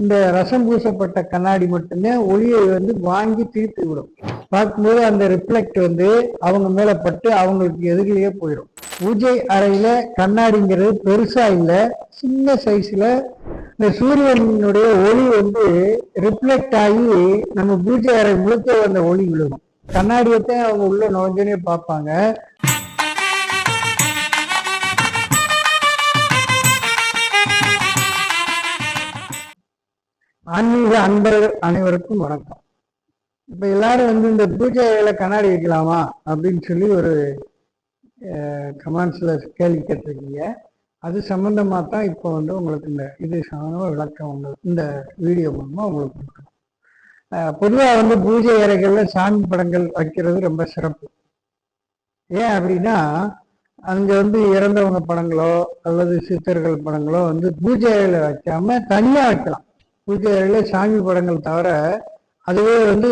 இந்த ரசம் பூசப்பட்ட கண்ணாடி மட்டுமே ஒளியை வந்து வாங்கி திருப்பி விடும். பார்க்கும்போது அந்த ரிஃப்ளெக்ட் வந்து அவங்க மேல பட்டு அவங்களுக்கு எதிரிலேயே போயிடும் பூஜை அறையில கண்ணாடிங்கிறது பெருசா இல்லை சின்ன சைஸ்ல இந்த சூரியனுடைய ஒளி வந்து ரிஃப்ளெக்ட் ஆகி நம்ம பூஜை அறை முழுக்க அந்த ஒளி விழுகும். கண்ணாடியத்தான் அவங்க உள்ள நுழைஞ்சோனே பார்ப்பாங்க. அன்பர்கள் அனைவருக்கும் வணக்கம். இப்ப எல்லாரும் வந்து இந்த பூஜை அறையில கண்ணாடி வைக்கலாமா அப்படின்னு சொல்லி ஒரு கமெண்ட்ஸ்ல கேள்வி கேட்டிருக்கீங்க. அது சம்பந்தமா தான் இப்போ வந்து உங்களுக்கு இந்த இது சம்பந்தமா விளக்கம் உங்களுக்கு இந்த வீடியோ மூலமா உங்களுக்கு கொடுக்கணும். பொதுவாக வந்து பூஜை அறைகள்ல சாமி படங்கள் வைக்கிறது ரொம்ப சிறப்பு. ஏன் அப்படின்னா அங்க வந்து இறந்தவங்க படங்களோ அல்லது சித்தர்கள் படங்களோ வந்து பூஜை அறையில வைக்காம தனியா வைக்கலாம். பூஜை சாமி படங்கள் தவிர அதுவே வந்து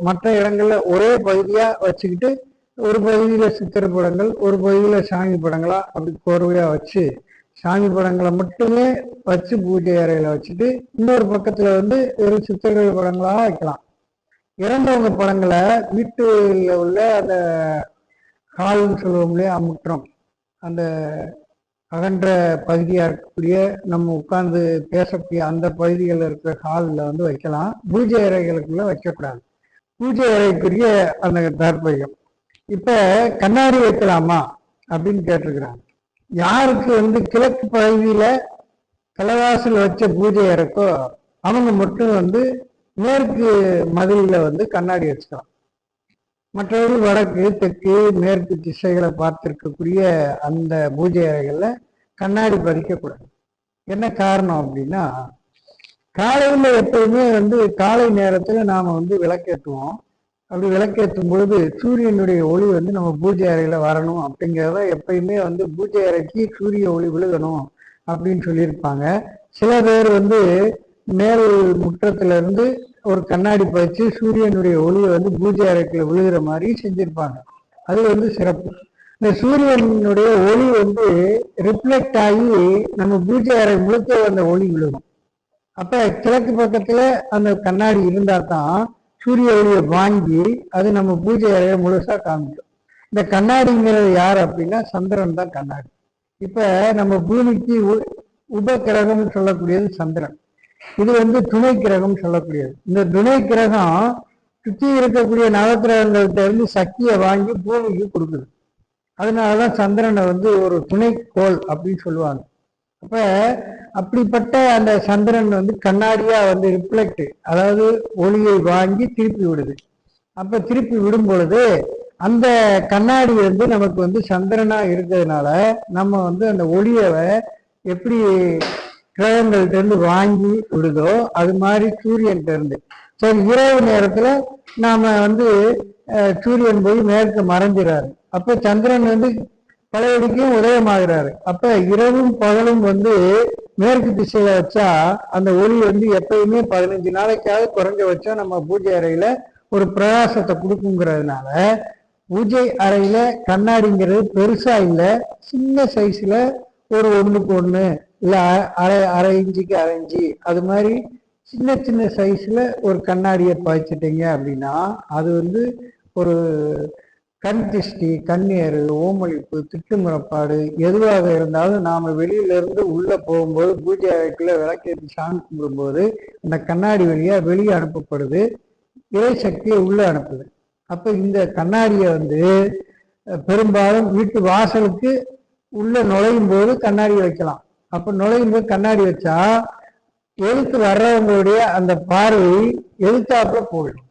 மற்ற இடங்கள்ல ஒரே பகுதியாக வச்சுக்கிட்டு ஒரு பகுதியில் சித்திர படங்கள் ஒரு பகுதியில் சாமி படங்களாக அப்படி கோர்வையாக வச்சு சாமி படங்களை மட்டுமே வச்சு பூஜை அறையில் வச்சுட்டு இன்னொரு பக்கத்தில் வந்து வெறும் சித்திரங்கள் படங்களாக வைக்கலாம். இறந்தவங்க படங்களை வீட்டில் உள்ள அந்த ஹால்னு சொல்லுவோம் இல்லையா அமுற்றம் அந்த அகன்ற பகுதியா இருக்கக்கூடிய நம்ம உட்கார்ந்து பேசக்கூடிய அந்த பகுதிகளில் இருக்கிற ஹாலில் வந்து வைக்கலாம். பூஜை அறைகளுக்குள்ள வைக்கக்கூடாது. பூஜை அறைக்குரிய அந்த தற்பயம். இப்ப கண்ணாடி வைக்கலாமா அப்படின்னு கேட்டிருக்கிறாங்க. யாருக்கு வந்து கிழக்கு பகுதியில கலவாசல் வச்ச பூஜை அறைக்கோ அவங்க மட்டும் வந்து மேற்கு மதிலில் வந்து கண்ணாடி வச்சுக்கலாம். மற்றபடி வடக்கு தெற்கு மேற்கு திசைகளை பார்த்துருக்கக்கூடிய அந்த பூஜை அறைகளில் கண்ணாடி பதிக்கக்கூடாது. என்ன காரணம் அப்படின்னா காலையில் எப்பவுமே வந்து காலை நேரத்தில் நாம் வந்து விளக்கேற்றுவோம். அப்படி விளக்கேற்றும் பொழுது சூரியனுடைய ஒளி வந்து நம்ம பூஜை அறையில் வரணும் அப்படிங்கிறத எப்பயுமே வந்து பூஜை அறைக்கு சூரிய ஒளி விழுகணும் அப்படின்னு சொல்லியிருப்பாங்க. சில பேர் வந்து மேல் முற்றத்துலேருந்து ஒரு கண்ணாடி பதிச்சு சூரியனுடைய ஒளியை வந்து பூஜை அறைக்குள்ள விழுகிற மாதிரி செஞ்சிருப்பாங்க. அது வந்து சிறப்பு. இந்த சூரியனுடைய ஒளி வந்து ரிஃப்ளெக்ட் ஆகி நம்ம பூஜை அறை முழுக்க அந்த ஒளி விழுகும். அப்ப கிழக்கு பக்கத்துல அந்த கண்ணாடி இருந்தா தான் சூரிய ஒளியை வாங்கி அது நம்ம பூஜை அறையை முழுசா காமிக்கும். இந்த கண்ணாடிங்கிறது யார் அப்படின்னா சந்திரன் தான் கண்ணாடி. இப்ப நம்ம பூமிக்கு உபகிரகம்னு சொல்லக்கூடியது சந்திரன். இது வந்து துணை கிரகம் சொல்லக்கூடியது. இந்த துணை கிரகம் சுற்றி இருக்கக்கூடிய நவக்கிரகங்கள்ட்ட இருந்து சக்தியை வாங்கி பூமிக்கு கொடுக்குது. அதனாலதான் சந்திரனை வந்து ஒரு துணைக்கோள் அப்படின்னு சொல்லுவாங்க. அப்ப அப்படிப்பட்ட அந்த சந்திரன் வந்து கண்ணாடியா வந்து ரிஃப்ளெக்ட் அதாவது ஒளியை வாங்கி திருப்பி விடுது. அப்ப திருப்பி விடும் பொழுது அந்த கண்ணாடி வந்து நமக்கு வந்து சந்திரனா இருக்கிறதுனால நம்ம வந்து அந்த ஒளியை எப்படி கிரகங்கள்ட்ட இருந்து வாங்கி விடுதோ அது மாதிரி சூரியன் இருந்து சரி இரவு நேரத்துல நாம வந்து சூரியன் போய் மேற்கு மறைஞ்சிறாரு. அப்ப சந்திரன் வந்து பழையடிக்கும் உதயமாகிறாரு. அப்ப இரவும் பகலும் வந்து மேற்கு திசையில வச்சா அந்த ஒளி வந்து எப்பயுமே பதினஞ்சு நாளைக்காவது குறைஞ்ச வச்சா நம்ம பூஜை அறையில ஒரு பிரகாசத்தை கொடுக்குங்கிறதுனால பூஜை அறையில கண்ணாடிங்கிறது பெருசா இல்லை சின்ன சைஸ்ல ஒரு ஒண்ணுக்கு ஒண்ணு. இல்லை அரை அரை இஞ்சிக்கு அரை இஞ்சி அது மாதிரி சின்ன சின்ன சைஸில் ஒரு கண்ணாடியை பாய்ச்சிட்டிங்க அப்படின்னா அது வந்து ஒரு கண் திஷ்டி கண்ணீர் ஓமளிப்பு திட்டுமுறப்பாடு எதுவாக இருந்தாலும் நாம் வெளியிலேருந்து உள்ளே போகும்போது பூஜை அறைக்குள்ள விளக்கேற்றி சாமி கும்பிடும்போது அந்த கண்ணாடி வழியாக வெளியே அனுப்பப்படுது. இறை சக்தியை உள்ளே அனுப்புது. அப்போ இந்த கண்ணாடியை வந்து பெரும்பாலும் வீட்டு வாசலுக்கு உள்ளே நுழையும் போது கண்ணாடி வைக்கலாம். அப்ப நுழையும் போது கண்ணாடி வச்சா எழுத்து வர்றவங்களுடைய அந்த பார்வை எழுத்தாப்புல போயிடும்.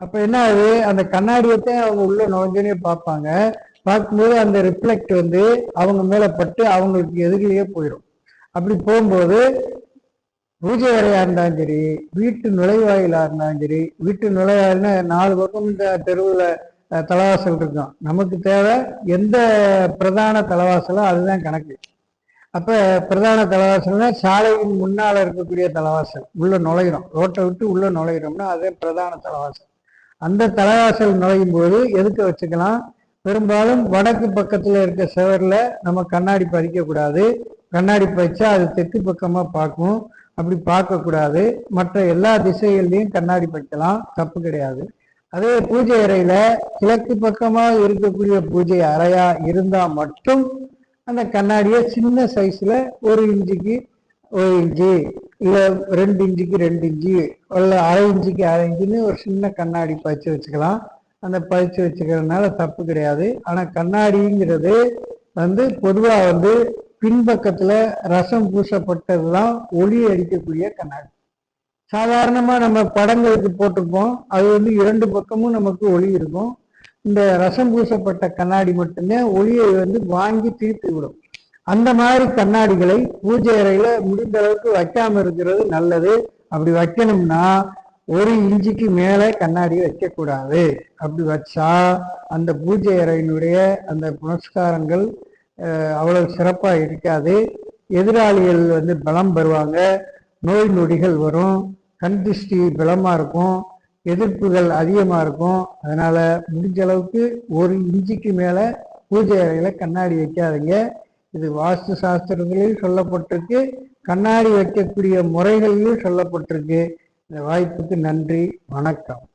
அப்ப என்ன ஆகுது? அந்த கண்ணாடியத்தை அவங்க உள்ள நுழைஞ்சோனே பார்ப்பாங்க. பார்க்கும்போது அந்த ரிஃப்ளெக்ட் வந்து அவங்க மேல பட்டு அவங்களுக்கு எதிரிலேயே போயிடும். அப்படி போகும்போது பூஜை அறையா இருந்தாலும் சரி வீட்டு நுழைவாயிலா இருந்தாலும் சரி வீட்டு நுழைவாயில்னா நாலு பக்கம் இந்த தெருவில் தலைவாசல் இருக்கும். நமக்கு தேவை எந்த பிரதான தலைவாசலோ அதுதான் கணக்கு. அப்ப பிரதான தலைவாசல்னா சாலையின் முன்னால் இருக்கக்கூடிய தலைவாசல். உள்ள நுழையிறோம். ரோட்டை விட்டு உள்ள நுழையிறோம்னா அதே பிரதான தலவாசல். அந்த தலைவாசல் நுழையும் போது எதுக்க வச்சுக்கலாம்? பெரும்பாலும் வடக்கு பக்கத்தில் இருக்க சுவரில் நம்ம கண்ணாடி பதிக்கக்கூடாது கண்ணாடி பதிச்சா அது தெற்கு பக்கமாக பார்க்கும். அப்படி பார்க்கக்கூடாது மற்ற எல்லா திசைகள்லையும் கண்ணாடி பதிக்கலாம். தப்பு கிடையாது. அதே பூஜை அறையில் கிழக்கு பக்கமாக இருக்கக்கூடிய பூஜை அறையாக இருந்தால் மட்டும் அந்த கண்ணாடியை சின்ன சைஸில் ஒரு இன்ச்சுக்கு ஒரு இன்ச்சு இல்லை ரெண்டு இன்ச்சுக்கு ரெண்டு இன்ச்சு இல்லை அரை இன்ச்சுக்கு அரை இன்ச்சுன்னு ஒரு சின்ன கண்ணாடி பறிச்சு வச்சுக்கலாம். அந்த பறிச்சு வச்சுக்கிறதுனால தப்பு கிடையாது. ஆனால் கண்ணாடிங்கிறது வந்து பொதுவாக வந்து பின்பக்கத்தில் ரசம் பூசப்பட்டதுதான் ஒளி அடிக்கக்கூடிய கண்ணாடி. சாதாரணமாக நம்ம படங்களுக்கு போட்டிருப்போம். அது வந்து இரண்டு பக்கமும் நமக்கு ஒளி இருக்கும். இந்த ரசம் பூசப்பட்ட கண்ணாடி மட்டுமே ஒளியை வந்து வாங்கி திருப்பி விடும். அந்த மாதிரி கண்ணாடிகளை பூஜை அறையில முடிந்த அளவுக்கு வைக்காம இருக்கிறது நல்லது. அப்படி வைக்கணும்னா ஒரு இன்ச்சுக்கு மேலே கண்ணாடி வைக்கக்கூடாது. அப்படி வச்சா அந்த பூஜை அறையினுடைய அந்த புனஸ்காரங்கள் அவ்வளவு சிறப்பாக இருக்காது. எதிராளிகள் வந்து பலம் பெறுவாங்க. நோய் நொடிகள் வரும். கண் திருஷ்டி பலமாக இருக்கும். எதிர்ப்புகள் அதிகமாக இருக்கும். அதனால் முடிஞ்ச அளவுக்கு ஒரு இன்ச்சுக்கு மேலே பூஜை அறையில் கண்ணாடி வைக்காதீங்க. இது வாஸ்து சாஸ்திரத்திலையும் சொல்லப்பட்டிருக்கு. கண்ணாடி வைக்கக்கூடிய முறைகளிலும் சொல்லப்பட்டிருக்கு. இந்த வாய்ப்புக்கு நன்றி. வணக்கம்.